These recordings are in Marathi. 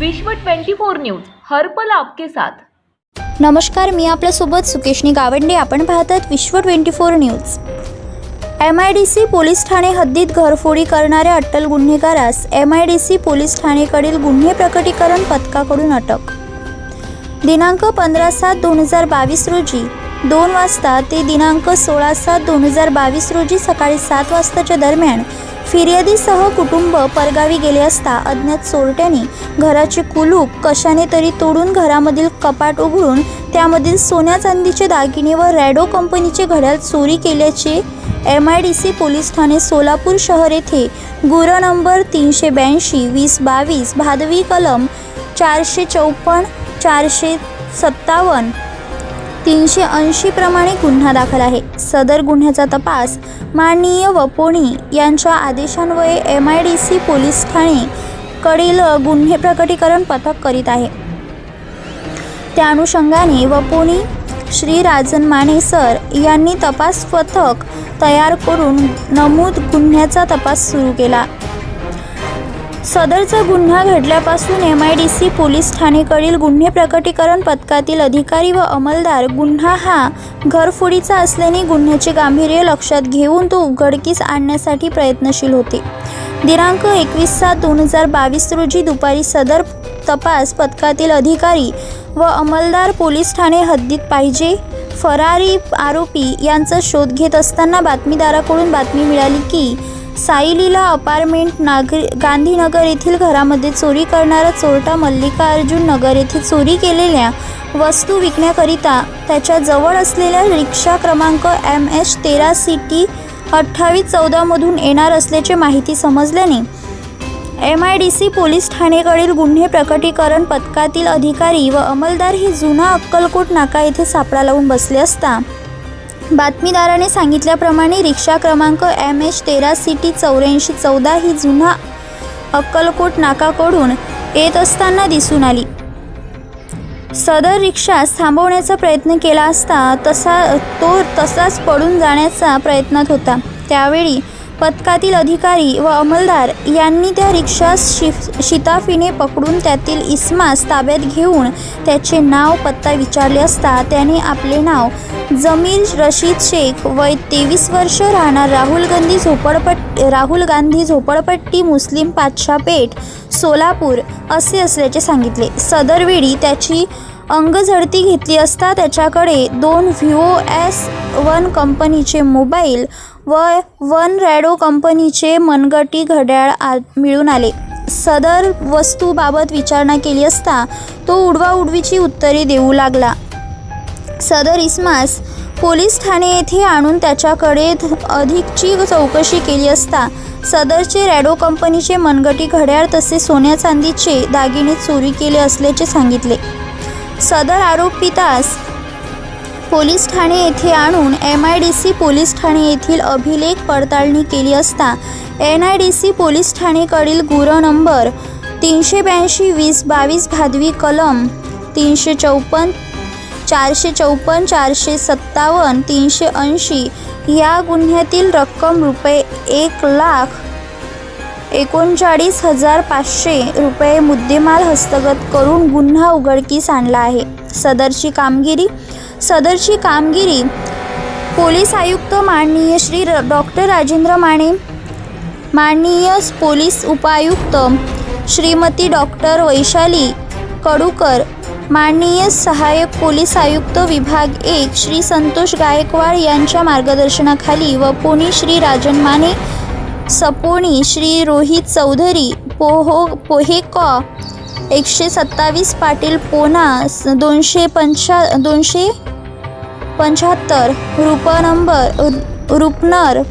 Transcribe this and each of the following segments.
विश्व 24 न्यूज हर्पल आपके साथ. नमस्कार मी आपल्यासोबत सुकेशनी गावंडे. आपण पाहतात Vishwa twenty four news. M I D C police Thane हद्दीत घरफोडी करणाऱ्या अट्टल गुन्हेगारास M I D C police ठाणेकडील गुन्हे प्रकटीकरण पथकाकडून अटक. दिनांक पंधरा सात दोन हजार बावीस रोजी दोन वाजता ते दिनांक सोळा सात दोन हजार बावीस रोजी सकाळी सात वाजताच्या दरम्यान फिर्यादीसह कुटुंब परगावी गेले असता अज्ञात चोरट्याने घराचे कुलूप कशाने तरी तोडून घरामधील कपाट उघडून त्यामधील सोन्या चांदीचे दागिने व रॅडो कंपनीचे घड्याळ चोरी केल्याचे M I D C police Thane Solapur शहर येथे गुर नंबर तीनशे ब्याऐंशी वीस बावीस भादवी कलम चारशे चौपन्न चारशे सत्तावन्न तीनशे ऐंशी प्रमाणे गुन्हा दाखल आहे. सदर गुन्ह्याचा तपास माननीय वपोणी यांच्या आदेशान्वये M I D C police Thane कडील गुन्हे प्रकटीकरण पथक करीत आहे. त्या अनुषंगाने वपोणी श्री राजन माने सर यांनी तपास पथक तयार करून नमूद गुन्ह्याचा तपास सुरू केला. सदरचा गुन्हा घडल्यापासून M I D C police ठाणेकडील गुन्हे प्रकटीकरण पथकातील अधिकारी व अंमलदार गुन्हा हा घरफोडीचा असल्याने गुन्ह्याचे गांभीर्य लक्षात घेऊन तो उघडकीस आणण्यासाठी प्रयत्नशील होते. दिनांक एकवीस सात दोन हजार बावीस रोजी दुपारी सदर तपास पथकातील अधिकारी व अंमलदार पोलीस ठाणे हद्दीत पाहिजे फरारी आरोपी यांचा शोध घेत असताना बातमीदाराकडून बातमी मिळाली की साईलीला अपार्टमेंट नागरी गांधीनगर येथील घरामध्ये चोरी करणारा चोरटा मल्लिकार्जुन नगर येथे चोरी केलेल्या वस्तू विकण्याकरिता त्याच्याजवळ असलेल्या रिक्षा क्रमांक एम एच तेरा सी टी अठ्ठावीस चौदामधून येणार असल्याची माहिती समजल्याने M I D C police ठाणेकडील गुन्हे प्रकटीकरण पथकातील अधिकारी व अंमलदार हे जुना अक्कलकोट नाका येथे सापळा लावून बसले असता बातमीदाराने सांगितल्याप्रमाणे रिक्षा क्रमांक एम एच तेरा सी टी चौऱ्याऐंशी चौदा ही जुना अक्कलकोट नाकाकडून येत असताना दिसून आली. सदर रिक्षा थांबवण्याचा प्रयत्न केला असता तसा तो तसाच पडून जाण्याचा प्रयत्नात होता. त्यावेळी पथकातील अधिकारी व अंमलदार यांनी त्या रिक्षास शिफ शिताफीने पकडून त्यातील इस्मास ताब्यात घेऊन त्याचे नाव पत्ता विचारले असता त्याने आपले नाव जमील रशीद शेख वय तेवीस वर्ष राहणार राहुल गांधी झोपडपट्टी राहुल गांधी झोपडपट्टी मुस्लिम पातशापेठ सोलापूर असे असल्याचे सांगितले. सदरवेळी त्याची अंगझडती घेतली असता त्याच्याकडे दोन व्हिओ एस वन कंपनीचे मोबाईल वन रॅडो कंपनीचे मनगटी घड्याळ आ मिळून आले. सदर वस्तूबाबत विचारणा केली असता तो उडवाउडवीची उत्तरे देऊ लागला. सदर इस्मास पोलीस ठाणे येथे आणून त्याच्याकडे ध- अधिकची चौकशी केली असता सदरचे रॅडो कंपनीचे मनगटी घड्याळ तसे सोन्या चांदीचे दागिने चोरी केले असल्याचे सांगितले. सदर आरोपितास पोलीस ठाणे येथे आणून M I D C police Thane येथील अभिलेख पडताळणी केली असता N I D C police ठाणेकडील गुर नंबर तीनशे ब्याऐंशी वीस बावीस भादवी कलम तीनशे चौपन्न चारशे चौपन्न चारशे सत्तावन्न तीनशे ऐंशी या गुन्ह्यातील रक्कम रुपये एक लाख एकोणचाळीस हजार पाचशे रुपये मुद्देमाल हस्तगत करून गुन्हा उघडकीस आणला आहे. सदरची कामगिरी सदरची कामगिरी पोलीस आयुक्त माननीय श्री र डॉक्टर राजेंद्र माने माननीय पोलीस उपायुक्त श्रीमती डॉक्टर वैशाली कडूकर माननीय सहाय्यक पोलीस आयुक्त विभाग एक श्री संतोष गायकवाड यांच्या मार्गदर्शनाखाली व पुणे श्री राजन माने सपोणी श्री रोहित चौधरी पोहो पोहेकॉ एकशे सत्तावीस पाटील पोना स- दोनशे पंचा दोनशे पंच्याहत्तर रूप नंबर रु- रुपनर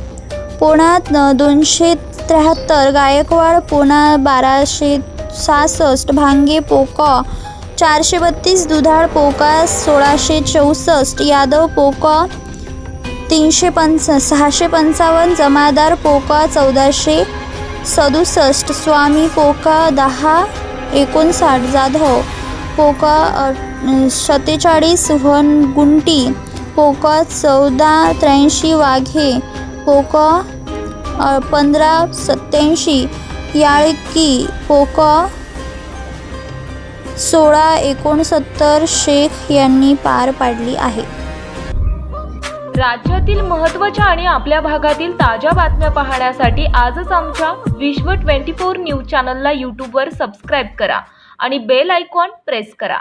पोणा दोनशे त्र्याहत्तर गायकवाड पोणा बाराशे सहासष्ट भांगे पोका चारशे बत्तीस दुधाळ पोका सोळाशे चौसष्ट यादव पोका तीनशे पंच सहाशे पंचावन्न जमादार पोका चौदाशे सदुसष्ट स्वामी पोका दहा एकोणसाठ जाधव पोका अ, सत्तेचाळीस व्हन गुंटी पोका चौदा त्र्याऐंशी वाघे पोका पंधरा सत्याऐंशी याळकी पोका सोळा एकोणसत्तर शेख यांनी पार पाडली आहे. राज्यातील महत्त्वाच्या आणि आपल्या भागातील ताज्या बातम्या पाहण्यासाठी आजच आमच्या विश्व ट्वेंटी फोर न्यूज चॅनलला यूट्यूबवर सबस्क्राईब करा आणि बेल आयकॉन प्रेस करा.